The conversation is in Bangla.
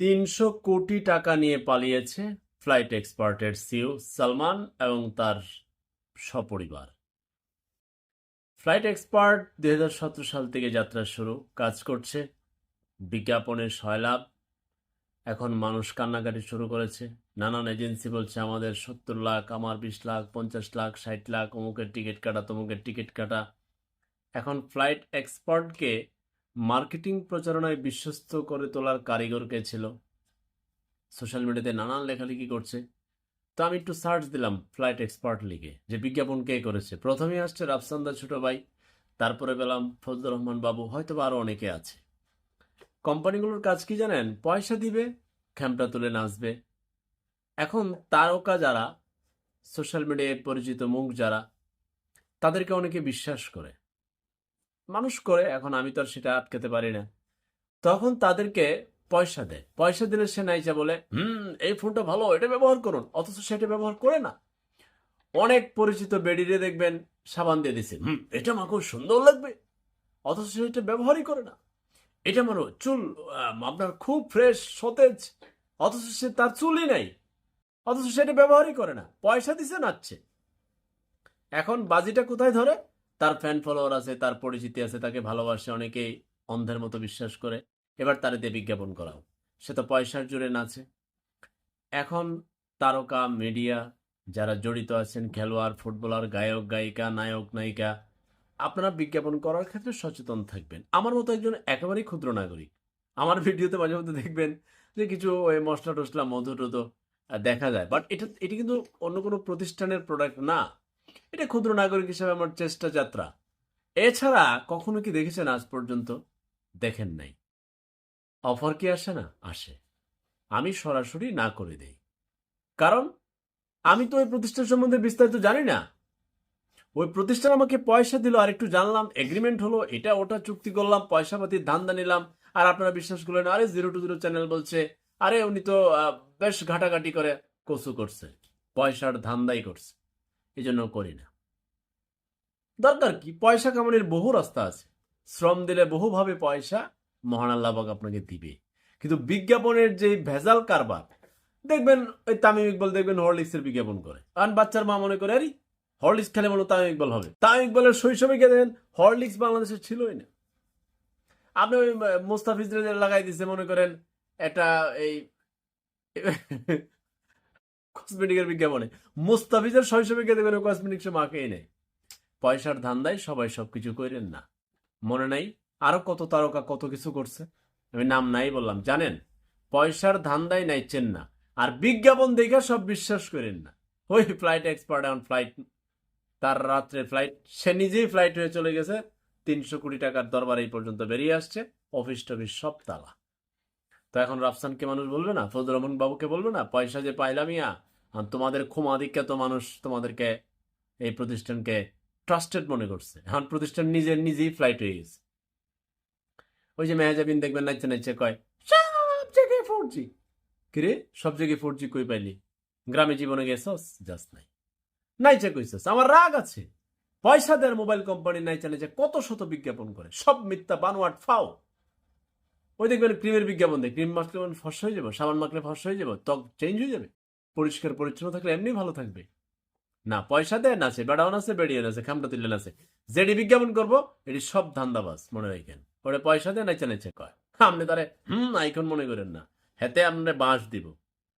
তিনশো কোটি টাকা নিয়ে পালিয়েছে ফ্লাইট এক্সপার্টের সিও সালমান এবং তার সপরিবার। ফ্লাইট এক্সপার্ট দু হাজার সতেরো সাল থেকে যাত্রা শুরু, কাজ করছে বিজ্ঞাপনের সয়লাভ এখন মানুষ কান্নাকাটি শুরু করেছে। নানান এজেন্সি বলছে, আমাদের সত্তর লাখ, আমার বিশ লাখ, পঞ্চাশ লাখ, ষাট লাখ, অমুকের টিকিট কাটা, তমুকের টিকিট কাটা। এখন ফ্লাইট এক্সপার্টকে মার্কেটিং প্রচারণায় বিশ্বস্ত করে তোলার কারিগর কে ছিল? সোশ্যাল মিডিয়াতে নানান লেখালেখি করছে। তো আমি একটু সার্চ দিলাম ফ্লাইট এক্সপার্ট লিগে, যে বিজ্ঞাপন কে করেছে। প্রথমেই আসছে রাফসান্দা ছোট ভাই, তারপরে পেলাম ফজলুর রহমান বাবু, হয়তো আরও অনেকে আছে। কোম্পানিগুলোর কাজ কি জানেন? পয়সা দিবে, খ্যামটা তুলে নাচবে। এখন তারকা যারা, সোশ্যাল মিডিয়ায় পরিচিত মুখ যারা, তাদেরকে অনেকে বিশ্বাস করে। মানুষ করে, এখন আমি তো আর সেটা আটকাতে পারি না। তখন তাদেরকে পয়সা দেয়। পয়সা দিলে সে নাইচা বলে, হুম, এই ফোনটা ভালো, এটা ব্যবহার করুন। অথচ সেটা ব্যবহার করে না। অনেক পরিচিত বেডিরে দেখবেন, সাবান দিয়ে দিছে, হুম, এটা মা খুব সুন্দর লাগবে। অথচ সেটা ব্যবহারই করে না। এটা মারো চুল আপনার খুব ফ্রেশ সতেজ, অথচ সে তার চুলই নাই। অথচ সেটা ব্যবহারই করে না। পয়সা দিছে নাচছে। এখন বাজিটা কোথায় ধরে? তার ফ্যান ফলোয়ার আছে, তার পরিচিতি আছে, তাকে ভালোবাসে, অনেকেই অন্ধের মতো বিশ্বাস করে। এবার তার দিয়ে বিজ্ঞাপন করাও। সে তো পয়সার জুড়ে নাচে। এখন তারকা মিডিয়া যারা জড়িত আছেন, খেলোয়াড়, ফুটবলার, গায়ক, গায়িকা, নায়ক, নায়িকা, আপনারা বিজ্ঞাপন করার ক্ষেত্রে সচেতন থাকবেন। আমার মতো একজন একেবারেই ক্ষুদ্র নাগরিক। আমার ভিডিওতে মাঝে মধ্যে দেখবেন যে কিছু ওই মশলা টসলা মধু টধু দেখা যায়। বাট এটা, এটি কিন্তু অন্য কোনো প্রতিষ্ঠানের প্রোডাক্ট না। এটা ক্ষুদ্র নাগরিক হিসেবে আমার চেষ্টা যাত্রা। এছাড়া কখনো কি দেখেছেন আজ পর্যন্ত? দেখেন নাই। অফার কি আসে না? আসে। আমি সরাসরি না করে দেই। কারণ, আমি তো ওই প্রতিষ্ঠান সম্বন্ধে বিস্তারিত জানি না। ওই প্রতিষ্ঠান আমাকে পয়সা দিল, আর একটু জানলাম এগ্রিমেন্ট হলো, এটা ওটা চুক্তি করলাম পয়সা পাতি ধান্দা নিলাম, আর আপনারা বিশ্বাস করলেন, আরে জিরো টু জিরো চ্যানেল বলছে, আরে উনি তো বেশ ঘাটাঘাটি করে কসু করছে, পয়সার ধান্দাই করছে। এই জন্য করি না। দরকার কি? পয়সা কামানোর বহু রাস্তা আছে। শ্রম দিলে বহুভাবে পয়সা মহান আল্লাহবাক আপনাকে দিবে। কিন্তু বিজ্ঞাপনের যে ভেজাল কারবার, দেখবেন ওই তামিম ইকবাল দেখবেন হরলিক্সের বিজ্ঞাপন করে। আর বাচ্চার মা মনে করে, আরে, হরলিক্স খেলে মনে তামিম ইকবাল হবে। তামিম ইকবালের শৈশবে গিয়ে দেখেন হরলিক্স বাংলাদেশে ছিলই না। আপনি ওই মোস্তাফিজরে লাগাই দিছে, মনে করেন এটা এই কসমেটিকের বিজ্ঞাপনে। মুস্তাফিজের শৈশবে গিয়ে দেখবেন কসমেটিক্স মাকেই নেই পয়সার ধান্দায় সবাই সবকিছু করেন না। মনে নাই আরও কত তারকা কত কিছু করছে। আমি নাম নাই বললাম, জানেন? পয়সার ধান্দায় নাইছেন না। আর বিজ্ঞাপন দেখে সব বিশ্বাস করেন না। ওই ফ্লাইট এক্সপার্ট এখন ফ্লাইট তার রাত্রে ফ্লাইট সে নিজেই ফ্লাইট হয়ে চলে গেছে। তিনশো কোটি টাকার দরবার এই পর্যন্ত বেরিয়ে আসছে। অফিস টফিস সব তালা। তো এখন রাফসানকে মানুষ বলবে না, ফজল রহমান বাবুকে বলবে না, পয়সা যে পাইলামিয়া তোমাদের ক্ষমাধিক্য তো মানুষ তোমাদেরকে এই প্রতিষ্ঠানকে ট্রাস্টেড মনে করছে। এখন প্রতিষ্ঠান নিজের নিজেই ফ্লাইট হয়ে গেছে। ওই যে মেহাজাবিন দেখবেন, নাচছে নাচছে, কয়, সব জায়গায় ফোর জি কিরে, সব জায়গায় ফোর জি কই পাইলি? গ্রামে জীবনে গেছস? যাস নাই। নাইচে কইছস, আমার রাগ আছে। পয়সা দেয় মোবাইল কোম্পানি নাইচা নাইচা কত শত বিজ্ঞাপন করে। সব মিথ্যা, বানোয়াট, ফাও। ওই দেখবেন ক্রিমের বিজ্ঞাপন দেয়, ক্রিম মাখলে ফর্সা হয়ে যাবে, সাবান মাখলে ফর্সা হয়ে যাবে, ত্বক চেঞ্জ হয়ে যাবে। পরিষ্কার পরিচ্ছন্ন থাকলে এমনি ভালো থাকবে। না পয়সা দেয় নাচে বেড়াও নাচে বেড়িয়ে নাচে খামটা তুলে আছে যেটি বিজ্ঞাপন করব, এটি সব ধান্দাবাজ, মনে রাখেন। ওরে পয়সা দেয় নাইচে নাইচে কয়। আপনি তারে, হুম, আইকন মনে করেন না। হেতে আপনার বাঁশ দিব।